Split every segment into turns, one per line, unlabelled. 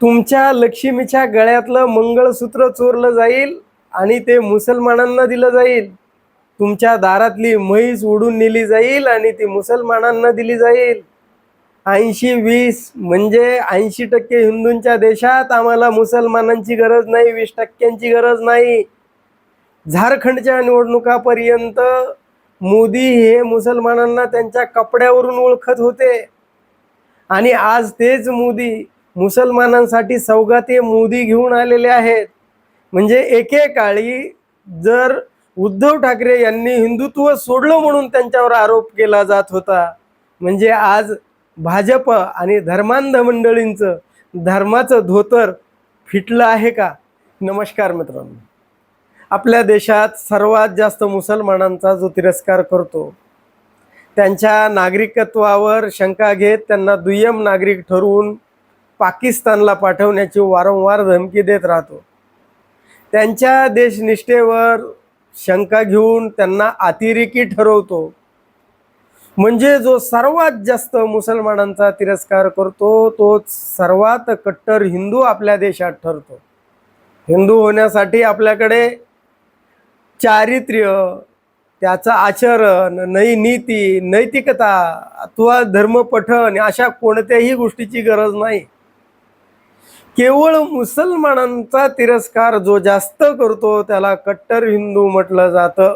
तुमच्या लक्ष्मीच्या गळ्यातलं मंगळसूत्र चोरलं जाईल आणि ते मुसलमानांना दिलं जाईल. तुमच्या दारातली म्हैस उडून नेली जाईल आणि ती मुसलमानांना दिली जाईल. ऐंशी वीस म्हणजे ऐंशी टक्के हिंदूंच्या देशात आम्हाला मुसलमानांची गरज नाही वीस टक्क्यांची गरज नाही. झारखंडच्या निवडणुकापर्यंत मोदी हे मुसलमानांना त्यांच्या कपड्यावरून ओळखत होते. आणि आज तेच मोदी मुसलमानांसाठी सौगाते मोदी घेऊन आलेले आहेत. म्हणजे एकेकाळी जर उद्धव ठाकरे यांनी हिंदुत्व सोडलं म्हणून त्यांच्यावर आरोप केला जात होता म्हणजे आज भाजप आणि धर्मांध मंडळींचं धर्माचं धोतर फिटलं आहे का? नमस्कार मित्रांनो. आपल्या देशात सर्वात जास्त मुसलमानांचा जो तिरस्कार करतो त्यांच्या नागरिकत्वावर शंका घेत त्यांना दुय्यम नागरिक ठरवून पाकिस्तानला पाठवण्याची वारंवार धमकी देत राहतो. त्यांच्या देशनिष्ठेवर शंका घेऊन त्यांना अतिरेकी ठरवतो. म्हणजे जो सर्वात जास्त मुसलमानांचा तिरस्कार करतो तो सर्वात कट्टर हिंदू आपल्या देशात ठरतो. हिंदू होण्यासाठी आपल्याकडे चारित्र्य त्याचं आचरण नई नीती नैतिकता अथवा धर्मपठण अशा कोणत्याही गोष्टीची गरज नाही. केवळ मुसलमानांचा तिरस्कार जो जास्त करतो त्याला कट्टर हिंदू म्हटलं जातं.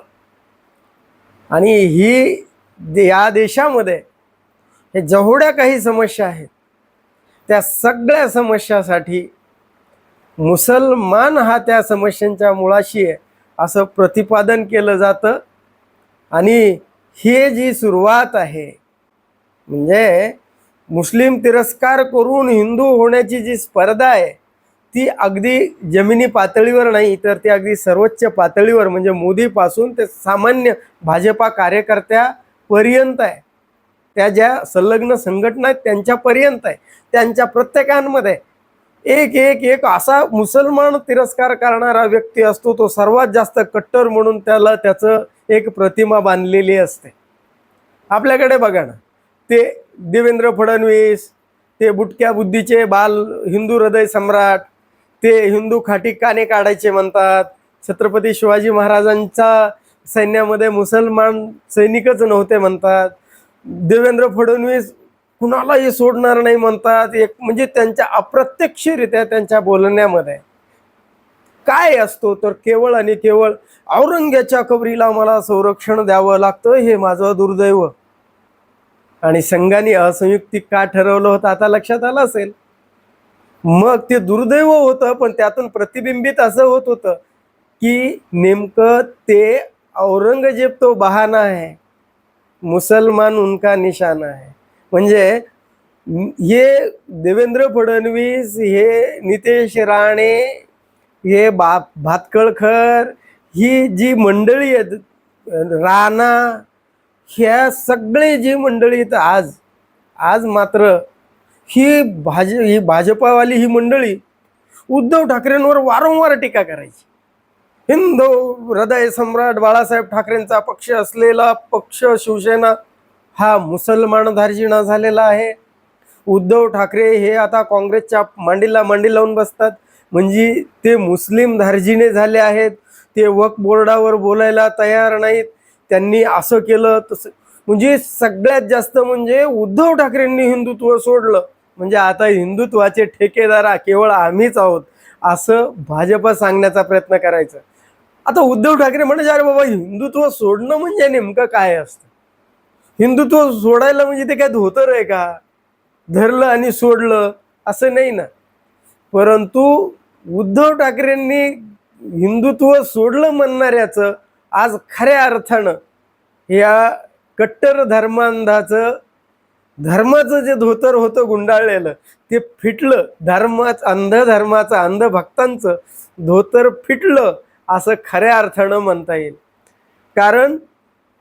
आणि ही या देशामध्ये हे जेवढ्या काही समस्या आहेत त्या सगळ्या समस्यासाठी मुसलमान हा त्या समस्यांच्या मुळाशी आहे असं प्रतिपादन केलं जातं. आणि ही जी सुरुवात आहे म्हणजे मुस्लिम तिरस्कार करून हिंदू होण्याची जी स्पर्धा आहे ती अगदी जमिनी पातळीवर नाही तर ती अगदी सर्वोच्च पातळीवर म्हणजे मोदीपासून ते सामान्य भाजपा कार्यकर्त्यापर्यंत आहे. त्या ज्या संलग्न संघटना आहेत त्यांच्यापर्यंत आहे. त्यांच्या प्रत्येकांमध्ये एक एक एक असा मुसलमान तिरस्कार करणारा व्यक्ती असतो तो सर्वात जास्त कट्टर म्हणून त्याला त्याचं एक प्रतिमा बांधलेली असते. आपल्याकडे बघा ना ते देवेंद्र फडणवीस ते बुटक्या बुद्धीचे बाल हिंदू हृदय सम्राट ते हिंदू खाटी काने काढायचे म्हणतात. छत्रपती शिवाजी महाराजांच्या सैन्यामध्ये मुसलमान सैनिकच नव्हते म्हणतात. देवेंद्र फडणवीस कुणालाही सोडणार नाही म्हणतात. एक म्हणजे त्यांच्या अप्रत्यक्षरित्या त्यांच्या बोलण्यामध्ये. काय असतो तर केवळ आणि केवळ औरंग्याच्या कबरीला मला संरक्षण द्यावं लागतं हे माझं दुर्दैव. आणि संघाने असंयुक्तिक का ठरवलं होतं आता लक्षात आलं असेल? मग ते दुर्दैव होतं पण त्यातून प्रतिबिंबित असं होत होतं की नेमकं ते औरंगजेब तो बहाना आहे. मुसलमान उनका निशाना आहे. म्हणजे हे देवेंद्र फडणवीस हे नितेश राणे हे बा भातकळखर ही जी मंडळी आहेत राणा ह्या सगळे जी मंडळी आहेत आज आज मात्र ही भाज ही भाजपावाली ही मंडळी उद्धव ठाकरेंवर वारंवार टीका करायची. हिंदू हृदय सम्राट बाळासाहेब ठाकरेंचा पक्ष असलेला पक्ष शिवसेना हा मुसलमान धार्जिणा झालेला आहे. उद्धव ठाकरे हे आता काँग्रेसच्या मांडीला मांडी लावून बसतात. म्हणजे ते मुस्लिम धार्जिणे झाले आहेत. ते वक बोर्डावर बोलायला तयार नाहीत. त्यांनी असं केलं तसं. म्हणजे सगळ्यात जास्त म्हणजे उद्धव ठाकरेंनी हिंदुत्व सोडलं. म्हणजे आता हिंदुत्वाचे ठेकेदार केवळ आम्हीच आहोत असं भाजप सांगण्याचा प्रयत्न करायचं. आता उद्धव ठाकरे म्हणजे अरे बाबा हिंदुत्व सोडणं म्हणजे नेमकं काय असतं? हिंदुत्व सोडायला म्हणजे ते काय धोतर आहे का? धरलं आणि सोडलं असं नाही ना? परंतु उद्धव ठाकरेंनी हिंदुत्व सोडलं म्हणणाऱ्याचं आज खऱ्या अर्थानं या कट्टर धर्मांधाचं धर्माचं जे धोतर होतं गुंडाळलेलं ते फिटलं. धर्माच अंध धर्माचं अंध भक्तांचं धोतर फिटलं असं खऱ्या अर्थानं म्हणता येईल. कारण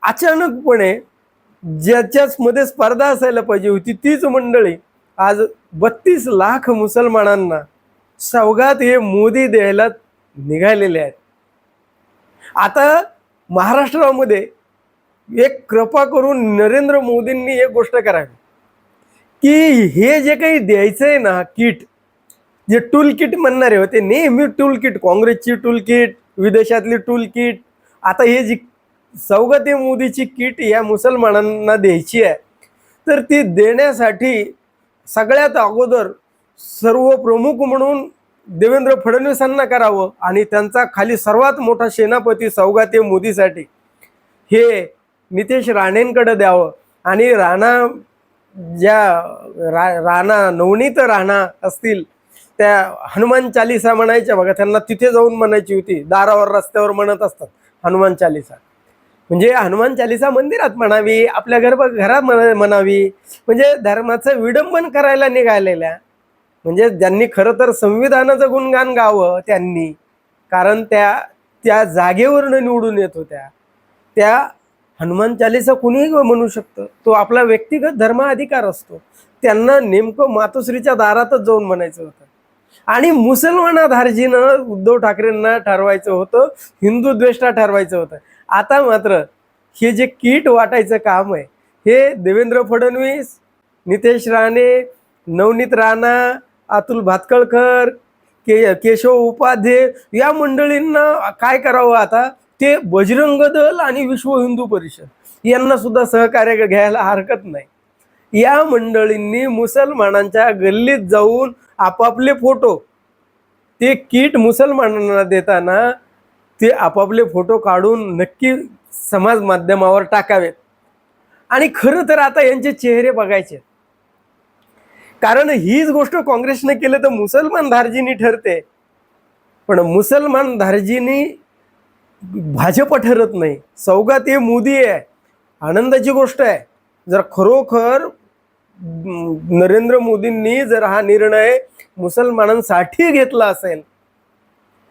अचानकपणे ज्याच्याच मध्ये स्पर्धा असायला पाहिजे होती तीच मंडळी आज बत्तीस लाख मुसलमानांना सौगात हे मोदी द्यायला निघालेले आहेत. आता महाराष्ट्रामध्ये एक कृपा करून नरेंद्र मोदींनी एक गोष्ट करावी. की हे जे काही द्यायचं आहे ना किट जे टूल किट म्हणणारे होते नेहमी टूल किट काँग्रेसची टूल किट विदेशातली टूल किट आता हे जी सौगते मोदीची किट या मुसलमानांना द्यायची आहे तर ती देण्यासाठी सगळ्यात अगोदर सर्व प्रमुख म्हणून देवेंद्र फडणवीसांना करावं आणि त्यांचा खाली सर्वात मोठा सेनापती सौगाते मोदीसाठी हे नितेश राणेंकडं द्यावं. आणि राणा ज्या रा राणा नवनीत राणा असतील त्या हनुमान चालिसा म्हणायच्या. बघा त्यांना तिथे जाऊन म्हणायची होती. दारावर रस्त्यावर म्हणत असतात हनुमान चालिसा. म्हणजे हनुमान चालिसा मंदिरात म्हणावी आपल्या घर घरात म्हणावी. म्हणजे धर्माचं विडंबन करायला निघालेल्या. म्हणजे ज्यांनी खरं तर संविधानाचं गुणगान गावं त्यांनी. कारण त्या त्या जागेवरनं निवडून येत होत्या. त्या हनुमान चालिसा कुणीही म्हणू शकतं. तो आपला व्यक्तिगत धर्म अधिकार असतो. त्यांना नेमकं मातोश्रीच्या दारातच जाऊन म्हणायचं होतं. आणि मुसलमानाधारजीनं उद्धव ठाकरेंना ठरवायचं होतं हिंदू द्वेष्टा ठरवायचं होतं. आता मात्र हे जे किट वाटायचं काम आहे हे देवेंद्र फडणवीस नितेश राणे नवनीत राणा अतुल भातकळकर के केशव उपाध्ये या मंडळींना काय करावं आता? ते बजरंग दल आणि विश्व हिंदू परिषद यांना सुद्धा सहकार्य घ्यायला हरकत नाही. या मंडळींनी मुसलमानांच्या गल्लीत जाऊन आपापले फोटो ते किट मुसलमानांना देताना ते आपापले फोटो काढून नक्की समाज माध्यमावर टाकावेत. आणि खरं तर आता यांचे चेहरे बघायचे. कारण हीच गोष्ट काँग्रेसने केलं तर मुसलमान धार्जिनी ठरते. पण मुसलमान धार्जिनी भाजप ठरत नाही. सौगात हे मोदी आहे आनंदाची गोष्ट आहे. जर खरोखर नरेंद्र मोदींनी जर हा निर्णय मुसलमानांसाठी घेतला असेल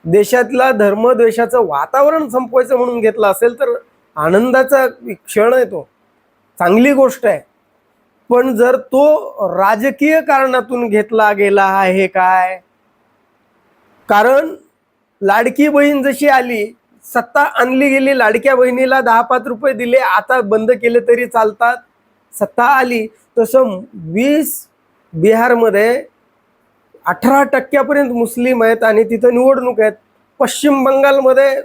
देशातला धर्मद्वेषाचं वातावरण संपवायचं म्हणून घेतला असेल तर आनंदाचा क्षण आहे तो. चांगली गोष्ट आहे. पण जर तो राजकीय कारणातून घेतला गेला आहे काय? कारण लाडकी बहीण जशी आली सत्ता आणली गेली लाडक्या बहिणीला दहा पाच रुपये दिले आता बंद केले तरी चालतात. सत्ता आली तसं वीस बिहारमध्ये अठरा टक्क्यापर्यंत मुस्लिम आहेत आणि तिथं निवडणूक आहेत. पश्चिम बंगालमध्ये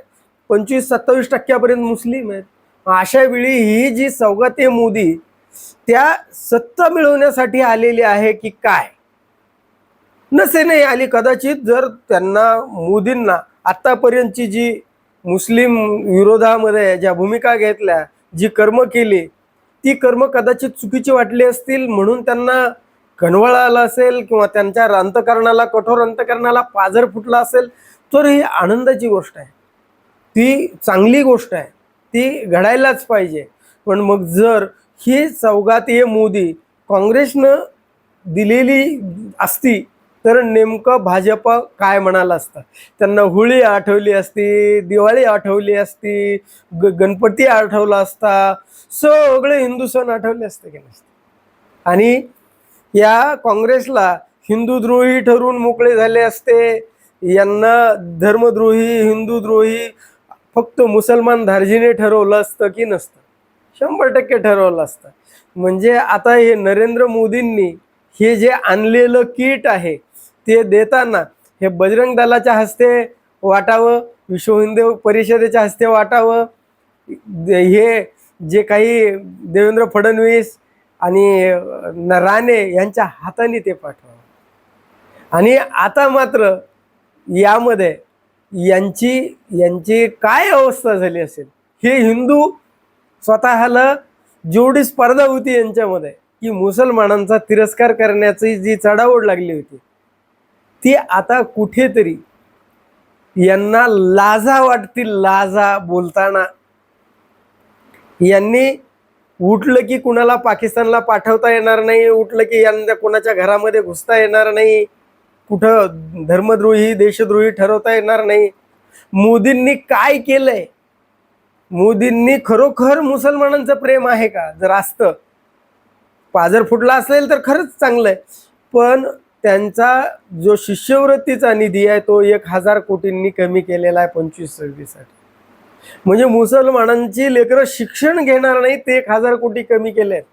पंचवीस सत्तावीस टक्क्यापर्यंत मुस्लिम आहेत. अशा वेळी ही जी सौगात आहे मोदी त्या सत्ता मिळवण्यासाठी आलेली आहे की काय? नसे नाही आली कदाचित जर त्यांना मोदींना आत्तापर्यंतची जी मुस्लिम विरोधामध्ये ज्या भूमिका घेतल्या जी कर्म केली ती कर्म कदाचित चुकीची वाटली असतील म्हणून त्यांना कणवळा आला असेल किंवा त्यांच्या अंतकरणाला कठोर अंतकरणाला पाझर फुटला असेल तर ही आनंदाची गोष्ट आहे. ती चांगली गोष्ट आहे. ती घडायलाच पाहिजे. पण मग जर ही चौघात ये मोदी काँग्रेसनं दिलेली असती तर नेमकं भाजप काय म्हणाला असतं? त्यांना होळी आठवली असती दिवाळी आठवली असती ग गणपती आठवला असता सगळे हिंदू सण आठवले असते की नसते? आणि या काँग्रेसला हिंदूद्रोही ठरवून मोकळे झाले असते. यांना धर्मद्रोही हिंदूद्रोही फक्त मुसलमान धार्जीने ठरवलं असतं की नसतं? शंभर टक्के ठरवलं असतं. म्हणजे आता हे नरेंद्र मोदींनी हे जे आणलेलं किट आहे ते देताना हे बजरंग दलाच्या हस्ते वाटावं विश्व हिंदू परिषदेच्या हस्ते वाटावं. हे जे काही देवेंद्र फडणवीस आणि राणे यांच्या हाताने ते पाठवावं. आणि आता मात्र यामध्ये यांची यांची काय अवस्था झाली असेल? हे हिंदू स्वतःला जेवढी स्पर्धा होती यांच्यामध्ये की मुसलमानांचा तिरस्कार करण्याची जी चढाओढ लागली होती ती आता कुठेतरी यांना लाजा वाटतील लाजा बोलताना. यांनी उठलं की कुणाला पाकिस्तानला पाठवता येणार नाही उठलं की यांना कोणाच्या घरामध्ये घुसता येणार नाही कुठं धर्मद्रोही देशद्रोही ठरवता येणार नाही. मोदींनी काय केलंय? मोदींनी खरोखर मुसलमानांचं प्रेम आहे का? जर असतं पाजर फुटला असेल तर खरंच चांगलं आहे पण त्यांचा जो शिष्यवृत्तीचा निधी आहे तो एक हजार कोटींनी कमी केलेला आहे पंचवीस सव्वीससाठी. म्हणजे मुसलमानांची लेकरं शिक्षण घेणार नाही ते एक हजार कोटी कमी केले आहेत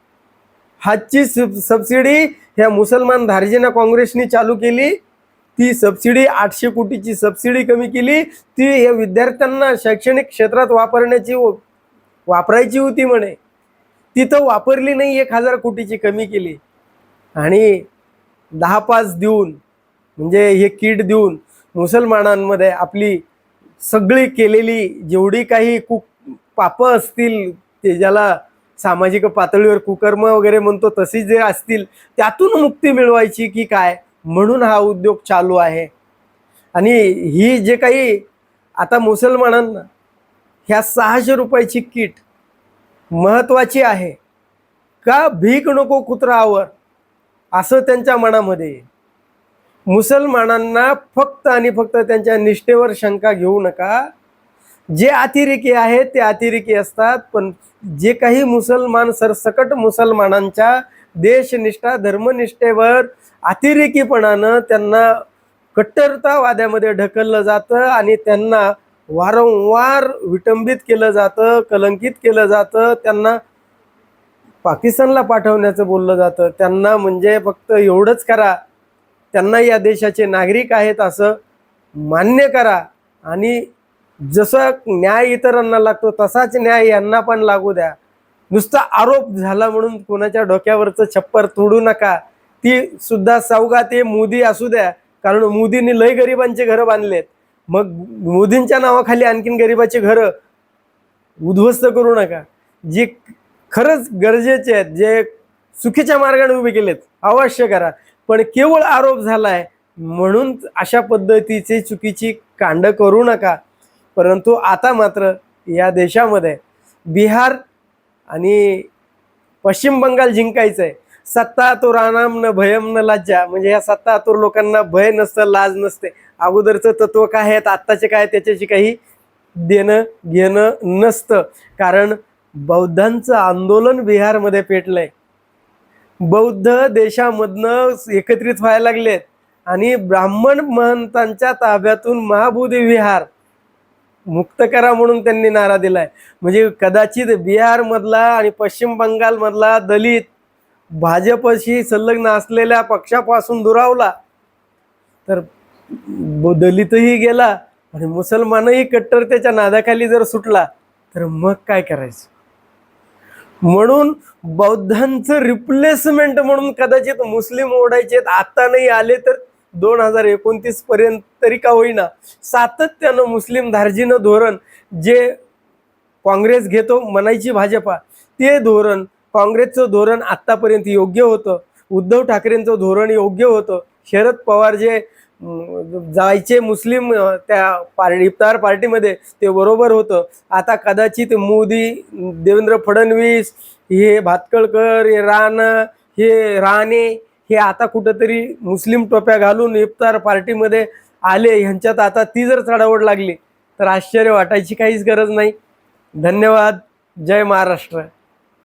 हातची सबसिडी ह्या मुसलमान धार्जिना काँग्रेसनी चालू केली ती सबसिडी आठशे कोटीची सबसिडी कमी केली ती या विद्यार्थ्यांना शैक्षणिक क्षेत्रात वापरण्याची वापरायची होती म्हणे. तिथं वापरली नाही एक हजार कोटीची कमी केली. आणि दहा पाच देऊन म्हणजे हे किट देऊन मुसलमानांमध्ये आपली सगळी केलेली जेवढी काही कु पापं असतील ते ज्याला सामाजिक पातळीवर कुकर्म वगैरे म्हणतो तशी जे असतील त्यातून मुक्ती मिळवायची की काय? म्हणून हा उद्योग चालू आहे. आणि ही जे काही आता मुसलमानांना ह्या सहाशे रुपयाची किट महत्त्वाची आहे. का भीक नको कुत्रावर असं त्यांच्या मनामध्ये. मुसलमानांना फक्त आणि फक्त त्यांच्या निष्ठेवर शंका घेऊ नका. जे अतिरेकी आहेत ते अतिरेकी असतात पण जे काही मुसलमान सरसकट मुसलमानांच्या देशनिष्ठा धर्मनिष्ठेवर अतिरेकीपणानं त्यांना कट्टरतावाद्यामध्ये ढकललं जातं आणि त्यांना वारंवार विटंबित केलं जातं कलंकित केलं जातं त्यांना पाकिस्तानला पाठवण्याचं बोललं जातं. त्यांना म्हणजे फक्त एवढंच करा. त्यांना या देशाचे नागरिक आहेत असं मान्य करा. आणि जसं न्याय इतरांना लागतो तसाच न्याय यांना पण लागू द्या. नुसता आरोप झाला म्हणून कोणाच्या डोक्यावरचं छप्पर तोडू नका. ती सुद्धा सावगा ते मोदी असू द्या. कारण मोदींनी लय गरिबांचे घरं बांधलेत. मग मोदींच्या नावाखाली आणखीन गरिबाचे घरं उद्ध्वस्त करू नका. जी खरंच गरजेचे आहेत जे चुकीच्या मार्गाने उभे केलेत अवश्य करा. पण केवळ आरोप झालाय म्हणून अशा पद्धतीचे चुकीची कांड करू नका. परंतु आता मात्र या देशामध्ये बिहार आणि पश्चिम बंगाल जिंकायचं आहे सत्ता तो रानाम न भयम न लाज्जा म्हणजे या सत्ता आतुर लोकांना भय नसतं लाज नसते. अगोदरचं तत्व काय आहे आत्ताचे काय त्याच्याशी काही देणं घेणं नसतं. कारण बौद्धांचं आंदोलन बिहारमध्ये पेटलंय. बौद्ध देशामधनं एकत्रित व्हायला लागलेत. आणि ब्राह्मण महंतांच्या ताब्यातून महाबोधी विहार मुक्त करा म्हणून त्यांनी नारा दिलाय. म्हणजे कदाचित बिहारमधला आणि पश्चिम बंगालमधला दलित भाजपशी संलग्न असलेल्या पक्षापासून दुरावला. तर ब- दलितही गेला आणि मुसलमानही कट्टरतेच्या नादाखाली जर सुटला तर मग काय करायचं? म्हणून बौद्धांचं रिप्लेसमेंट म्हणून कदाचित मुस्लिम ओढायचे आता नाही आले तर दोन हजार एकोणतीस पर्यंत तरी का होईना. सातत्यानं मुस्लिम धार्जिनं धोरण जे काँग्रेस घेतो म्हणायची भाजपा ते धोरण काँग्रेसचं धोरण आत्तापर्यंत योग्य होतं. उद्धव ठाकरेंचं धोरण योग्य होतं. शरद पवार जे जायचे मुस्लिम त्या पार्टी इफ्तार पार्टीमध्ये ते बरोबर होतं. आता कदाचित मोदी देवेंद्र फडणवीस हे भातकळकर हे राणा हे राणे हे आता कुठंतरी मुस्लिम टोप्या घालून इफ्तार पार्टीमध्ये आले. ह्यांच्यात आता ती जर चढावड लागली तर आश्चर्य वाटायची काहीच गरज नाही. धन्यवाद. जय महाराष्ट्र.